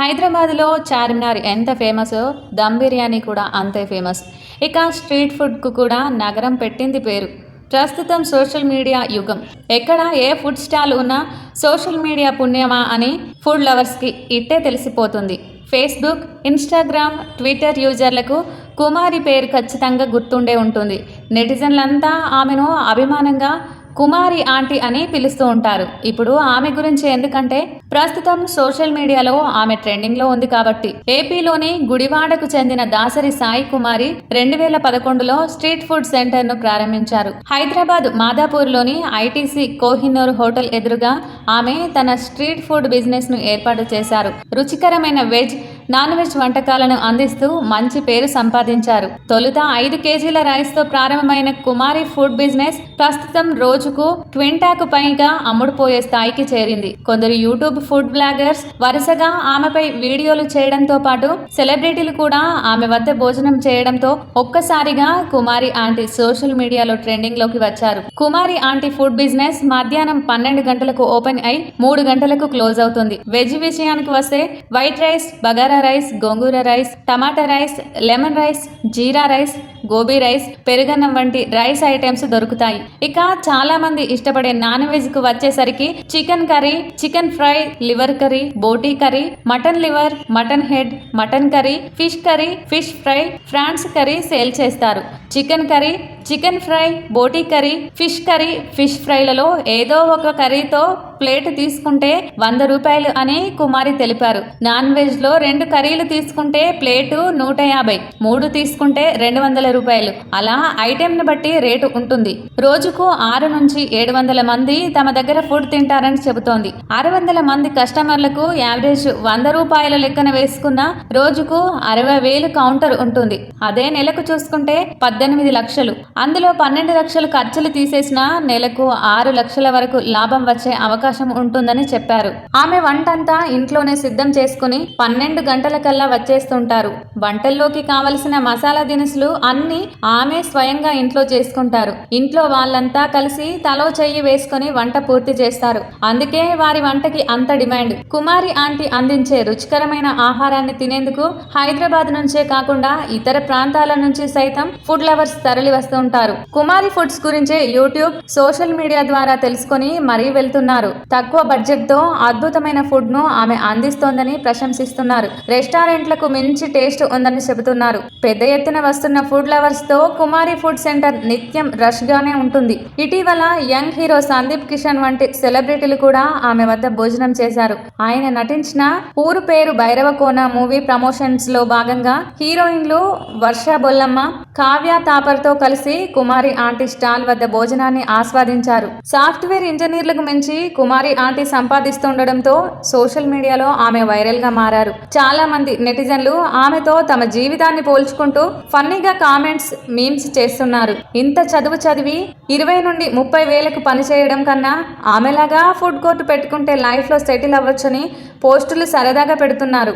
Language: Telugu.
హైదరాబాద్లో చార్మినార్ ఎంత ఫేమస్? దమ్ బిర్యానీ కూడా అంతే ఫేమస్. ఇక స్ట్రీట్ ఫుడ్కు కూడా నగరం పెట్టింది పేరు. ప్రస్తుతం సోషల్ మీడియా యుగం. ఎక్కడ ఏ ఫుడ్ స్టాల్ ఉన్నా సోషల్ మీడియా పుణ్యమా అని ఫుడ్ లవర్స్కి ఇట్టే తెలిసిపోతుంది. ఫేస్బుక్ ఇన్స్టాగ్రామ్ ట్విట్టర్ యూజర్లకు కుమారి పేరు ఖచ్చితంగా గుర్తుండే ఉంటుంది. నెటిజన్లంతా ఆమెను అభిమానంగా కుమారి ఆంటీ అని పిలుస్తూ ఉంటారు. ఇప్పుడు ఆమె గురించి ఎందుకంటే ప్రస్తుతం సోషల్ మీడియాలో ఆమె ట్రెండింగ్లో ఉంది కాబట్టి ఏపీలోని గుడివాడకు చెందిన దాసరి సాయి కుమారి రెండు వేల పదకొండులో స్ట్రీట్ ఫుడ్ సెంటర్ను ప్రారంభించారు. హైదరాబాద్ మాదాపూర్లోని ఐటీసీ కోహినూర్ హోటల్ ఎదురుగా ఆమె తన స్ట్రీట్ ఫుడ్ బిజినెస్ను ఏర్పాటు చేశారు. రుచికరమైన వెజ్ నాన్ వెజ్ వంటకాలను అందిస్తూ మంచి పేరు సంపాదించారు. తొలుత ఐదు కేజీల రైస్తో ప్రారంభమైన కుమారి ఫుడ్ బిజినెస్ ప్రస్తుతం రోజుకు ట్వింటాకు పైగా అమ్ముడుపోయే స్థాయికి చేరింది. కొందరు యూట్యూబ్ ఫుడ్ బ్లాగర్స్ వరుసగా ఆమెపై వీడియోలు చేయడంతో పాటు సెలబ్రిటీలు కూడా ఆమె వద్ద భోజనం చేయడంతో ఒక్కసారిగా కుమారి ఆంటీ సోషల్ మీడియాలో ట్రెండింగ్లోకి వచ్చారు. కుమారి ఆంటీ ఫుడ్ బిజినెస్ మధ్యాహ్నం పన్నెండు గంటలకు ఓపెన్ అయి మూడు గంటలకు క్లోజ్ అవుతుంది. వెజ్ విషయానికి వస్తే white rice bagara rice gongura rice tomato rice lemon rice jeera rice gobi rice పెరుగన్నం వంటి రైస్ ఐటమ్స్ దొరుకుతాయి. ఇక చాలా మంది ఇష్టపడే నాన్ వెజ్కు వచ్చేసరికి chicken curry chicken fry liver curry boti curry mutton liver mutton head mutton curry fish curry fish fry prawns curry sale చేస్తారు. Chicken curry chicken fry boti curry fish curry fish ఫ్రైలలో ఏదో ఒక కర్రీతో ప్లేట్ తీసుకుంటే వంద రూపాయలు అని కుమారి తెలిపారు. నాన్ వెజ్లో రెండు కర్రీలు తీసుకుంటే ప్లేటు నూట యాభై మూడు తీసుకుంటే రెండు వందల రూపాయలు. అలా ఐటెంని బట్టి రేటు ఉంటుంది. రోజుకు ఆరు నుంచి ఏడు వందల మంది తమ దగ్గర ఫుడ్ తింటారని చెబుతోంది. ఆరు వందల మంది కస్టమర్లకు యావరేజ్ వంద రూపాయల లెక్కన వేసుకున్న రోజుకు అరవై వేలు కౌంటర్ ఉంటుంది. అదే నెలకు చూసుకుంటే పద్దెనిమిది లక్షలు. అందులో పన్నెండు లక్షలు ఖర్చులు తీసేసిన నెలకు ఆరు లక్షల వరకు లాభం వచ్చే అవకాశం ఉంటుందని చెప్పారు. ఆమె వంటంతా ఇంట్లోనే సిద్ధం చేసుకుని పన్నెండు గంటల కల్లా వచ్చేస్తుంటారు. వంటల్లోకి కావలసిన మసాలా దినుసులు అన్ని ఆమె స్వయంగా ఇంట్లో చేసుకుంటారు. ఇంట్లో వాళ్ళంతా కలిసి తలో చెయ్యి వేసుకుని వంట పూర్తి చేస్తారు. అందుకే వారి వంటకి అంత డిమాండ్. కుమారి ఆంటీ అందించే రుచికరమైన ఆహారాన్ని తినేందుకు హైదరాబాద్ నుంచే కాకుండా ఇతర ప్రాంతాల నుంచి సైతం ఫుడ్ లవర్స్ తరలి వస్తుంటారు కుమారి ఫుడ్స్ గురించి యూట్యూబ్ సోషల్ మీడియా ద్వారా తెలుసుకొని మరీ వెళ్తున్నారు. తక్కువ బడ్జెట్తో అద్భుతమైన ఫుడ్ను ఆమె అందిస్తోందని ప్రశంసిస్తున్నారు. రెస్టారెంట్లకు మించి టేస్ట్ ఉందని చెబుతున్నారు. పెద్ద ఎత్తున వస్తున్న ఫుడ్ లవర్స్తో కుమారి ఫుడ్ సెంటర్ నిత్యం రష్ గానే ఉంటుంది. ఇటీవల యంగ్ హీరో సందీప్ కిషన్ వంటి సెలబ్రిటీలు కూడా ఆమె వద్ద భోజనం చేశారు. ఆయన నటించిన ఊరు పేరు భైరవకోన మూవీ ప్రమోషన్స్లో భాగంగా హీరోయిన్లు వర్ష బొల్లమ్మ కావ్య తాపర్తో కలిసి కుమారి ఆంటీ స్టాల్ వద్ద భోజనాన్ని ఆస్వాదించారు. సాఫ్ట్వేర్ ఇంజనీర్లకు మించి కుమారి ఆంటీ సంపాదిస్తుండడంతో సోషల్ మీడియాలో ఆమె వైరల్గా మారారు. చాలా మంది నెటిజన్లు ఆమెతో తమ జీవితాన్ని పోల్చుకుంటూ ఫన్నీగా కామెంట్స్ మీమ్స్ చేస్తున్నారు. ఇంత చదువు చదివి ఇరవై నుండి ముప్పై వేలకు పనిచేయడం కన్నా ఆమెలాగా ఫుడ్ కోర్టు పెట్టుకుంటే లైఫ్లో సెటిల్ అవ్వచ్చని పోస్టులు సరదాగా పెడుతున్నారు.